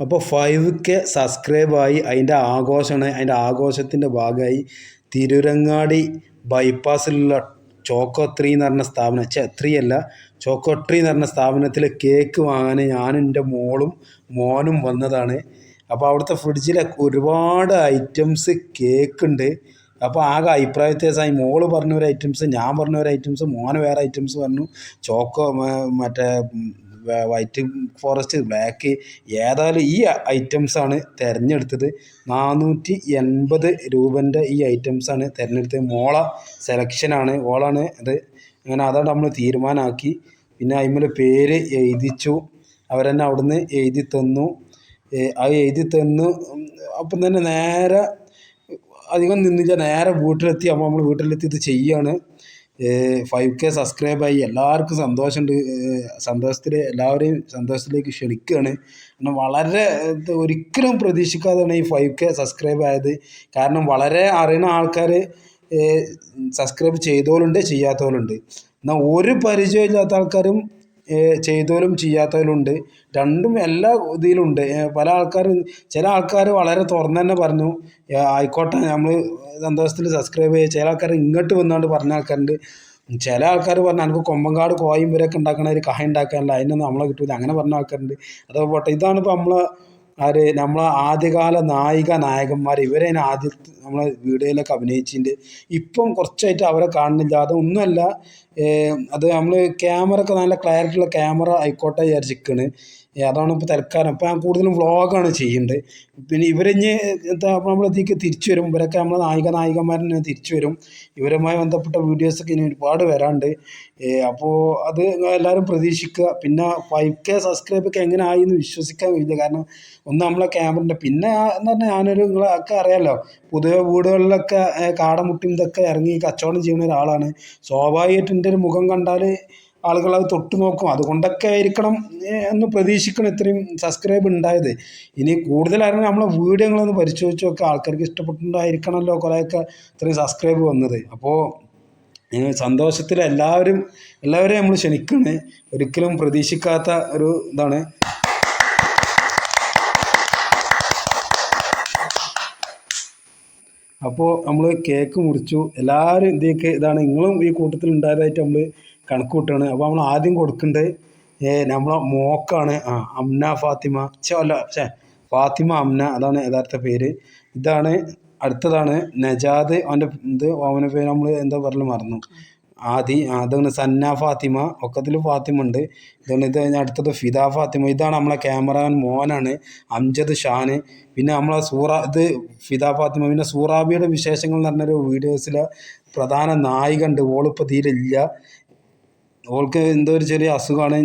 അപ്പോൾ five K സബ്സ്ക്രൈബായി അതിന്റെ ആഘോഷമാണ്. അതിന്റെ ആഘോഷത്തിന്റെ ഭാഗമായി തിരുരങ്ങാടി ബൈപ്പാസിലുള്ള ചോക്കോ ത്രീ എന്ന് പറഞ്ഞ സ്ഥാപനം. ചേ ത്രീ അല്ല. ചോക്കോ ട്രീ എന്ന് പറഞ്ഞ സ്ഥാപനത്തിൽ കേക്ക് വാങ്ങാൻ ഞാനും എന്റെ മോളും മോനും വന്നതാണ്. അപ്പോൾ അവിടുത്തെ ഫ്രിഡ്ജിലൊക്കെ ഒരുപാട് ഐറ്റംസ് കേക്ക് ഉണ്ട്. അപ്പോൾ ആകെ അഭിപ്രായ വ്യത്യാസമായി മോൾ പറഞ്ഞ ഒരു ഐറ്റംസ് ഞാൻ പറഞ്ഞ ഒരു ഐറ്റംസ് മോന് വേറെ ഐറ്റംസ് പറഞ്ഞു. ചോക്കോ മറ്റേ വൈറ്റ് ഫോറസ്റ്റ് ബ്ലാക്ക് ഏതായാലും ഈ ഐറ്റംസാണ് തിരഞ്ഞെടുത്തത്. നാനൂറ്റി എൺപത് രൂപന്റെ ഈ ഐറ്റംസാണ് തിരഞ്ഞെടുത്തത്. മോള സെലക്ഷനാണ് ഓളാണ് അത് അങ്ങനെ അതാണ് നമ്മൾ തീരുമാനമാക്കി പിന്നെ അതിന്മേൽ പേര് എഴുതിച്ചു. അവരെന്നെ അവിടുന്ന് എഴുതി തന്നു. അത് എഴുതി തന്നു. അപ്പം തന്നെ നേരെ അധികം നിന്നില്ല. നേരെ വീട്ടിലെത്തി. അപ്പോൾ നമ്മൾ വീട്ടിലെത്തി ഇത് ചെയ്യാണ്. ഫൈവ് കെ സബ്സ്ക്രൈബായി എല്ലാവർക്കും സന്തോഷമുണ്ട്. സന്തോഷത്തിൽ എല്ലാവരെയും സന്തോഷത്തിലേക്ക് ക്ഷണിക്കുകയാണ്. കാരണം വളരെ ഒരിക്കലും പ്രതീക്ഷിക്കാതെയാണ് ഈ ഫൈവ് കെ സബ്സ്ക്രൈബ് ആയത്. കാരണം വളരെ അറിയുന്ന ആൾക്കാർ സബ്സ്ക്രൈബ് ചെയ്തോലുണ്ട് ചെയ്യാത്തവരുണ്ട് എന്നാൽ ഒരു പരിചയമില്ലാത്ത ആൾക്കാരും ചെയ്തവരും ചെയ്യാത്തവരും ഉണ്ട് രണ്ടും എല്ലാ ഇതിലുണ്ട്. പല ആൾക്കാരും ചില ആൾക്കാർ വളരെ തുറന്ന് തന്നെ പറഞ്ഞു ആയിക്കോട്ടെ നമ്മൾ സന്തോഷത്തിൽ സബ്സ്ക്രൈബ് ചെയ്യുക ചില ആൾക്കാർ ഇങ്ങോട്ട് വന്നുകൊണ്ട് പറഞ്ഞ ആൾക്കാരുണ്ട്. ചില ആൾക്കാർ പറഞ്ഞു എനിക്ക് കൊമ്പങ്കാട് കോയമ്പൂരൊക്കെ ഉണ്ടാക്കണ ഒരു കഹ ഉണ്ടാക്കാനല്ല അതിനൊന്നും നമ്മളെ കിട്ടില്ല അങ്ങനെ പറഞ്ഞ ആൾക്കാരുണ്ട്. അതോ പോട്ടെ ഇതാണ് ഇപ്പോൾ നമ്മളെ ആര് നമ്മളെ ആദ്യകാല നായിക നായകന്മാർ ഇവരെ ആദ്യ നമ്മളെ വീഡിയോയിലൊക്കെ അഭിനയിച്ചിട്ടുണ്ട്. ഇപ്പം കുറച്ചായിട്ട് അവരെ കാണുന്നില്ല. അതൊന്നുമല്ല അത് നമ്മൾ ക്യാമറ ഒക്കെ നല്ല ക്ലാരിറ്റി ഉള്ള ക്യാമറ ആയിക്കോട്ടെ വിചാരിച്ചിരിക്കുകയാണ് അതാണ് ഇപ്പോൾ തൽക്കാലം. ഇപ്പോൾ ഞാൻ കൂടുതലും വ്ളോഗാണ് ചെയ്യുന്നത് പിന്നെ ഇവരിഞ്ഞ് എന്താ നമ്മളതിലേക്ക് തിരിച്ചു വരും. ഇവരൊക്കെ നമ്മളെ നായിക നായികന്മാരെ തിരിച്ചു വരും. ഇവരുമായി ബന്ധപ്പെട്ട വീഡിയോസൊക്കെ ഇനി ഒരുപാട് വരാണ്ട്. അപ്പോൾ അത് എല്ലാവരും പ്രതീക്ഷിക്കുക. പിന്നെ ഫൈവ് കെ സബ്സ്ക്രൈബ് ഒക്കെ എങ്ങനെ ആയി എന്ന് വിശ്വസിക്കാൻ കഴിയില്ല. കാരണം ഒന്ന് നമ്മളെ ക്യാമറന്റെ പിന്നെ എന്ന് പറഞ്ഞാൽ ഞാനൊരു നിങ്ങളൊക്കെ അറിയാമല്ലോ പൊതുവെ വീടുകളിലൊക്കെ കാടമുട്ടിയും ഇതൊക്കെ ഇറങ്ങി കച്ചവടം ചെയ്യുന്ന ഒരാളാണ്. സ്വാഭാവികമായിട്ട് എന്റെ ഒരു മുഖം കണ്ടാൽ ആളുകൾ അത് തൊട്ടു നോക്കും. അതുകൊണ്ടൊക്കെ ആയിരിക്കണം എന്ന് പ്രതീക്ഷിക്കണം ഇത്രയും സബ്സ്ക്രൈബ് ഉണ്ടായത്. ഇനി കൂടുതലായിരുന്നു നമ്മളെ വീഡിയോകളൊന്ന് പരിശോധിച്ച് നോക്കുക ആൾക്കാർക്ക് ഇഷ്ടപ്പെട്ടിട്ടുണ്ടായിരിക്കണമല്ലോ കുറേയൊക്കെ ഇത്രയും സബ്സ്ക്രൈബ് വന്നത്. അപ്പോൾ സന്തോഷത്തിൽ എല്ലാവരും എല്ലാവരെയും നമ്മൾ ക്ഷണിക്കണേ ഒരിക്കലും പ്രതീക്ഷിക്കാത്ത ഒരു ഇതാണ്. അപ്പോൾ നമ്മൾ കേക്ക് മുറിച്ചു. എല്ലാവരും ഇതിലേക്ക് ഇതാണ് നിങ്ങളും ഈ കൂട്ടത്തിൽ ഉണ്ടായതായിട്ട് നമ്മൾ കണക്ക് കൂട്ടുകയാണ് അപ്പോൾ നമ്മൾ ആദ്യം കൊടുക്കേണ്ടത് നമ്മളെ മോക്കാണ്. ആ അംന ഫാത്തിമ. ഛേ അല്ല ഫാത്തിമ അംന അതാണ് യഥാർത്ഥ പേര്. ഇതാണ് അടുത്തതാണ് നജാദ്. അവന്റെ ഇത് അവനെ പേര് നമ്മൾ എന്താ പറഞ്ഞു മറന്നു. ആദി അതാണ് സന്ന ഫാത്തിമ ഒക്കത്തിൽ ഫാത്തിമ ഉണ്ട് ഇതാണ് ഇത് അടുത്തത്. ഫിദ ഫാത്തിമ. ഇതാണ് നമ്മളെ ക്യാമറാൻ മോനാണ് അംജദ് ഷാന്. പിന്നെ നമ്മളെ സൂറ ഇത് ഫിദ ഫാത്തിമ. പിന്നെ സൂറാബിയുടെ വിശേഷങ്ങൾ എന്ന് പറഞ്ഞൊരു വീഡിയോസിലെ പ്രധാന നായിക ഉണ്ട്. ഓളിപ്പോൾ തീരെ ഇല്ല. ഓൾക്ക് എന്തോ ഒരു ചെറിയ അസുഖമാണ്